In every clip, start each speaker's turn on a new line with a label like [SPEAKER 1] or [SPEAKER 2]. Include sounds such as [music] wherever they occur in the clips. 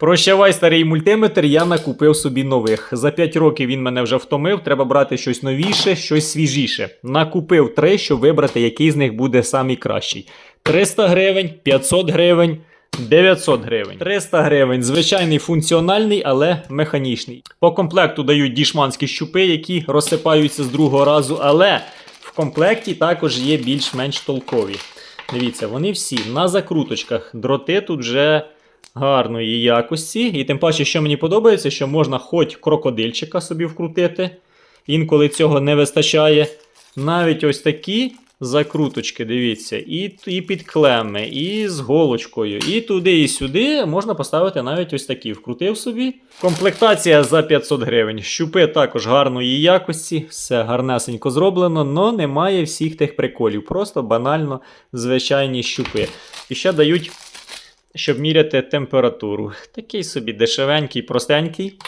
[SPEAKER 1] Прощавай, старий мультиметр, я накупив собі нових. За 5 років він мене вже втомив, треба брати щось новіше, щось свіжіше. Накупив три, щоб вибрати, який з них буде самий кращий. 300 гривень, 500 гривень. 900 гривень. 300 гривень. Звичайний функціональний, але механічний. По комплекту дають дішманські щупи, які розсипаються з другого разу, але в комплекті також є більш-менш толкові. Дивіться, вони всі на закруточках. Дроти тут вже гарної якості. І тим паче, що мені подобається, що можна хоч крокодильчика собі вкрутити. Інколи цього не вистачає. Навіть ось такі закруточки, дивіться, і, і під клеми, і з голочкою, і туди, і сюди можна поставити навіть ось такі. Вкрутив собі. Комплектація за 500 гривень. Щупи також гарної якості, все гарнесенько зроблено, але немає всіх тих приколів. Просто банально звичайні щупи. І ще дають, щоб міряти температуру. Такий собі дешевенький, простенький.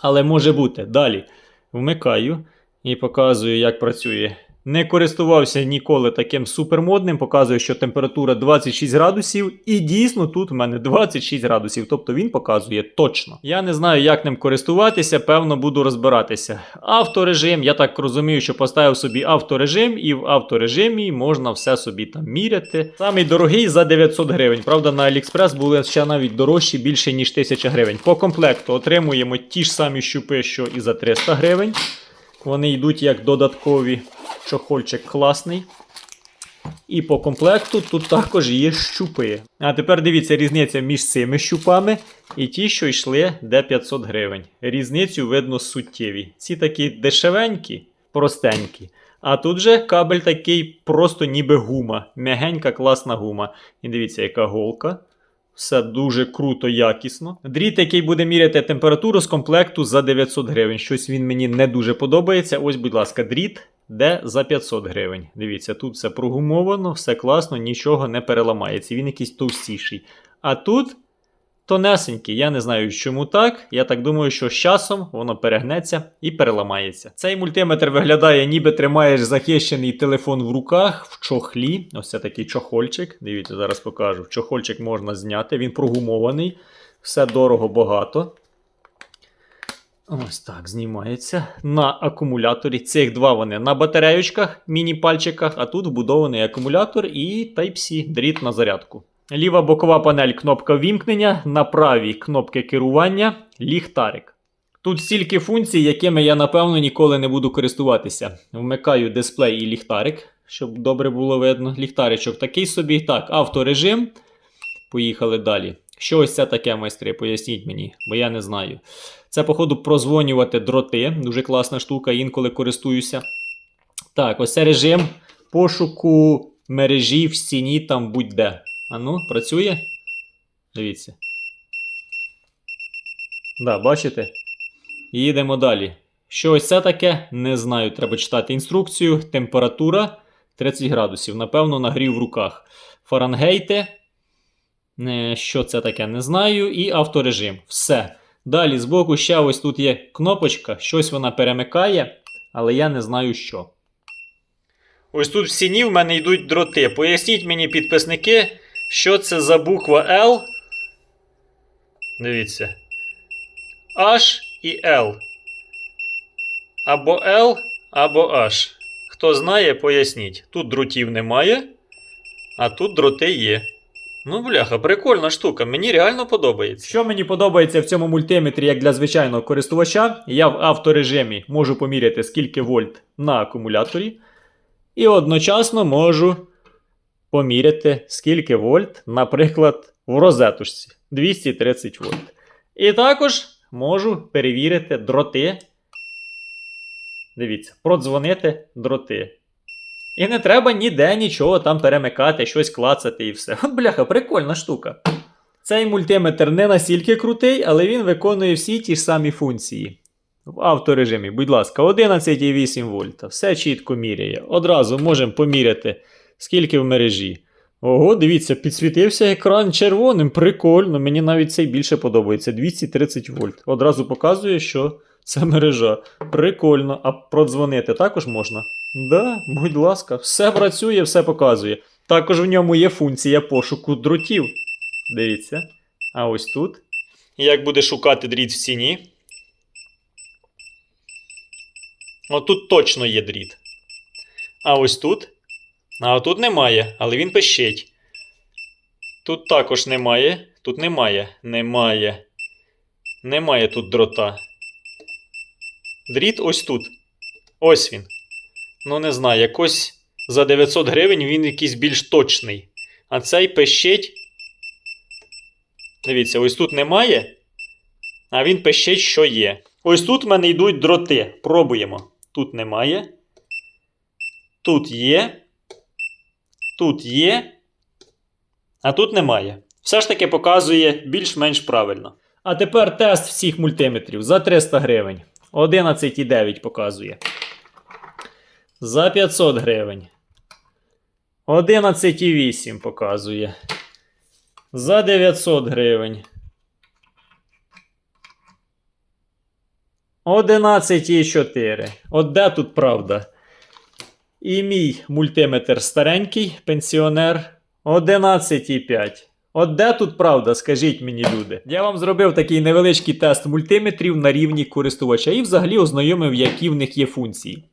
[SPEAKER 1] Але може бути. Далі вмикаю і показую, як працює. Не користувався ніколи таким супермодним, показує, що температура 26 градусів, і дійсно тут в мене 26 градусів, тобто він показує точно. Я не знаю, як ним користуватися, певно, буду розбиратися. Авторежим, я так розумію, що поставив собі авторежим, і в авторежимі можна все собі там міряти. Самий дорогий за 900 гривень. Правда, на AliExpress були ще навіть дорожчі більше, ніж 1000 гривень. По комплекту отримуємо ті ж самі щупи, що і за 300 гривень. Вони йдуть як додаткові. Чохольчик класний. І по комплекту тут також є щупи. А тепер дивіться різниця між цими щупами і ті, що йшли де 500 гривень. Різницю видно суттєві. Ці такі дешевенькі, простенькі. А тут же кабель такий просто ніби гума. М'ягенька, класна гума. І дивіться, яка голка. Все дуже круто, якісно. Дріт, який буде міряти температуру з комплекту за 900 гривень. Щось він мені не дуже подобається. Ось, будь ласка, дріт, де за 500 гривень. Дивіться, тут все прогумовано, все класно, нічого не переламається. Він якийсь товстіший. А тут тонесенький. Я не знаю, чому так. Я так думаю, що з часом воно перегнеться і переламається. Цей мультиметр виглядає, ніби тримаєш захищений телефон в руках в чохлі. Ось це такий чохольчик. Дивіться, зараз покажу. Чохольчик можна зняти, він прогумований. Все дорого багато. Ось так знімається на акумуляторі. Цих два вони на батареючках, міні-пальчиках, а тут вбудований акумулятор і Type-C, дріт на зарядку. Ліва бокова панель кнопка вімкнення, на правій кнопки керування, ліхтарик. Тут стільки функцій, якими я напевно ніколи не буду користуватися. Вмикаю дисплей і ліхтарик, щоб добре було видно. Ліхтаричок такий собі. Так, авторежим. Поїхали далі. Що ось це таке, майстри? Поясніть мені, бо я не знаю. Це, походу, прозвонювати дроти. Дуже класна штука, інколи користуюся. Так, ось це режим пошуку мережі в стіні там будь-де. А ну, працює? Дивіться. Да, бачите? Їдемо далі. Що ось це таке? Не знаю, треба читати інструкцію. Температура 30 градусів. Напевно, нагрів в руках. Фаренгейти. Е, Що це таке, не знаю. І авторежим. Все. Далі збоку ще ось тут є кнопочка, щось вона перемикає, але я не знаю що. Ось тут в стіні в мене йдуть дроти. Поясніть мені, підписники, що це за буква L. Дивіться. H і L. Або L, або H. Хто знає, поясніть. Тут дротів немає, а тут дроти є. Ну, бляха, прикольна штука, мені реально подобається. Що мені подобається в цьому мультиметрі, як для звичайного користувача, я в авторежимі можу поміряти, скільки вольт на акумуляторі, і одночасно можу поміряти, скільки вольт, наприклад, в розеточці 230 вольт. І також можу перевірити дроти. Дивіться, продзвонити дроти. І не треба ніде нічого там перемикати, щось клацати і все. [laughs] Бляха, прикольна штука. Цей мультиметр не настільки крутий, але він виконує всі ті ж самі функції. В авторежимі, будь ласка, 11,8 вольта. Все чітко міряє. Одразу можемо поміряти, скільки в мережі. Ого, дивіться, підсвітився екран червоним. Прикольно. Мені навіть цей більше подобається. 230 вольт. Одразу показує, що це мережа. Прикольно. А продзвонити також можна? Да, будь ласка, все працює, все показує. Також в ньому є функція пошуку дротів. Дивіться. А ось тут Як буде шукати дріт в стіні? Отут точно є дріт. А ось тут? А тут немає, але він пищить. Тут також немає. Тут немає. Немає. Немає тут дрота. Дріт ось тут. Ось він. Ну, не знаю, якось за 900 гривень він якийсь більш точний. А цей пищить. Дивіться, ось тут немає. А він пищить, що є. Ось тут в мене йдуть дроти. Пробуємо. Тут немає. Тут є. Тут є. А тут немає. Все ж таки показує більш-менш правильно. А тепер тест всіх мультиметрів за 300 гривень. 11,9 показує. За 500 гривень. 11,8 показує. За 900 гривень. 11,4. От де тут правда? І мій мультиметр старенький, пенсіонер 11,5. От де тут правда, скажіть мені, люди. Я вам зробив такий невеличкий тест мультиметрів на рівні користувача і взагалі ознайомив, які в них є функції.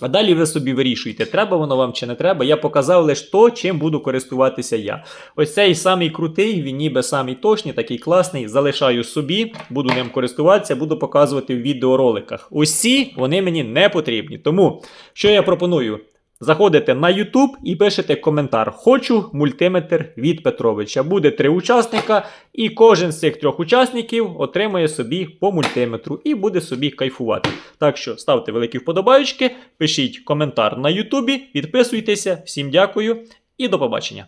[SPEAKER 1] А далі ви собі вирішуєте, треба воно вам чи не треба. Я показав лише то, чим буду користуватися я. Ось цей самий крутий, він ніби самий точний, такий класний. Залишаю собі, буду ним користуватися, буду показувати в відеороликах. Усі вони мені не потрібні. Тому що я пропоную? Заходите на YouTube і пишете коментар. Хочу мультиметр від Петровича. Буде три учасника, і кожен з цих трьох учасників отримає собі по мультиметру і буде собі кайфувати. Так що ставте великі вподобайки, пишіть коментар на Ютубі, підписуйтеся. Всім дякую і до побачення.